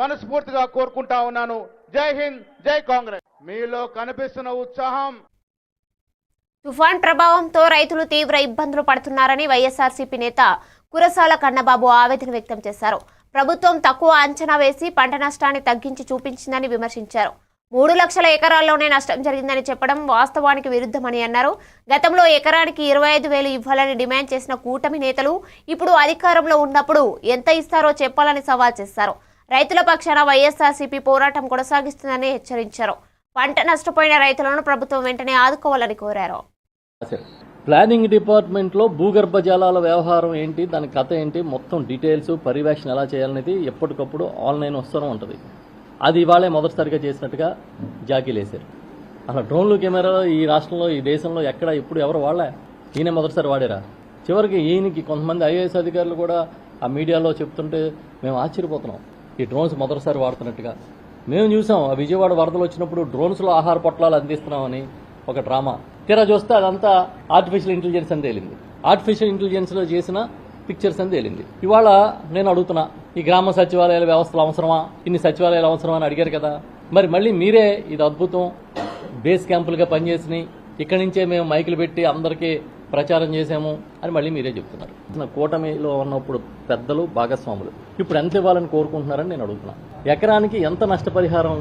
మనస్ఫూర్తిగా కోరుకుంటా ఉన్నాను. జై హింద్ జై కాంగ్రెస్. మీలో కనిపిస్తున్న ఉత్సాహం. తుఫాన్ ప్రభావంతో రైతులు తీవ్ర ఇబ్బందులు పడుతున్నారని వైఎస్ఆర్సీపీ నేత కురసాల కన్నబాబు ఆవేదన వ్యక్తం చేశారు. ప్రభుత్వం తక్కువ అంచనా వేసి పంట నష్టాన్ని తగ్గించి చూపించిందని విమర్శించారు. మూడు లక్షల ఎకరాల్లోనే నష్టం జరిగిందని చెప్పడం వాస్తవానికి విరుద్ధమని అన్నారు. గతంలో ఎకరానికి ఇరవై ఐదు వేలు ఇవ్వాలని డిమాండ్ చేసిన కూటమి నేతలు ఇప్పుడు అధికారంలో ఉన్నప్పుడు ఎంత ఇస్తారో చెప్పాలని సవాల్ చేశారు. రైతుల పక్షాన వైఎస్ఆర్సీపీ పోరాటం కొనసాగిస్తుందని హెచ్చరించారు. పంట నష్టపోయిన రైతులను ప్రభుత్వం వెంటనే ఆదుకోవాలని కోరారు. ప్లానింగ్ డిపార్ట్మెంట్లో భూగర్భ జలాల వ్యవహారం ఏంటి దాని కథ ఏంటి మొత్తం డీటెయిల్స్ పర్యవేక్షణ ఎలా చేయాలనేది ఎప్పటికప్పుడు ఆన్లైన్ వస్తూనే ఉంటుంది. అది ఇవాళే మొదటిసారిగా చేసినట్టుగా జాకీలేశారు అసలు డ్రోన్లు కెమెరాలు ఈ రాష్ట్రంలో ఈ దేశంలో ఎక్కడ ఇప్పుడు ఎవరు వాడలే ఈయన మొదటిసారి వాడారా? చివరికి ఈయనకి కొంతమంది ఐఏఎస్ అధికారులు కూడా ఆ మీడియాలో చెప్తుంటే మేము ఆశ్చర్యపోతున్నాం. ఈ డ్రోన్స్ మొదటిసారి వాడుతున్నట్టుగా. మేము చూసాం ఆ విజయవాడ వరదలు వచ్చినప్పుడు డ్రోన్స్లో ఆహార పొట్లాలు అందిస్తున్నామని ఒక డ్రామా. తీరా చూస్తే అదంతా ఆర్టిఫిషియల్ ఇంటెలిజెన్స్ అని తేలింది. ఆర్టిఫిషియల్ ఇంటెలిజెన్స్లో చేసిన పిక్చర్స్ అని తేలింది. ఇవాళ నేను అడుగుతున్నా ఈ గ్రామ సచివాలయాల వ్యవస్థలు అవసరమా? ఇన్ని సచివాలయాలు అవసరమా అని అడిగారు కదా. మరి మళ్ళీ మీరే ఇది అద్భుతం. బేస్ క్యాంపులుగా పనిచేసినాయి. ఇక్కడి నుంచే మేము మైకులు పెట్టి అందరికీ ప్రచారం చేశాము అని మళ్ళీ మీరే చెప్తున్నారు. కూటమిలో ఉన్నప్పుడు పెద్దలు భాగస్వాములు. ఇప్పుడు ఎంత ఇవ్వాలని కోరుకుంటున్నారని నేను అడుగుతున్నా ఎకరానికి ఎంత నష్టపరిహారం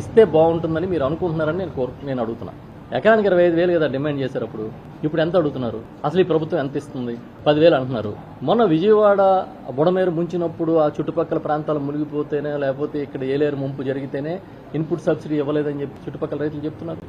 ఇస్తే బాగుంటుందని మీరు అనుకుంటున్నారని నేను కోరు నేను అడుగుతున్నా ఎకరానికి ఇరవై ఐదు వేలు కదా డిమాండ్ చేశారు అప్పుడు. ఇప్పుడు ఎంత అడుగుతున్నారు? అసలు ఈ ప్రభుత్వం ఎంత ఇస్తుంది? పదివేలు అంటున్నారు. మొన్న విజయవాడ బుడమేరు ముంచినప్పుడు ఆ చుట్టుపక్కల ప్రాంతాలు మునిగిపోతేనే లేకపోతే ఇక్కడ ఏలేరు ముంపు జరిగితేనే ఇన్పుట్ సబ్సిడీ ఇవ్వలేదని చెప్పి చుట్టుపక్కల రైతులు చెప్తున్నారు.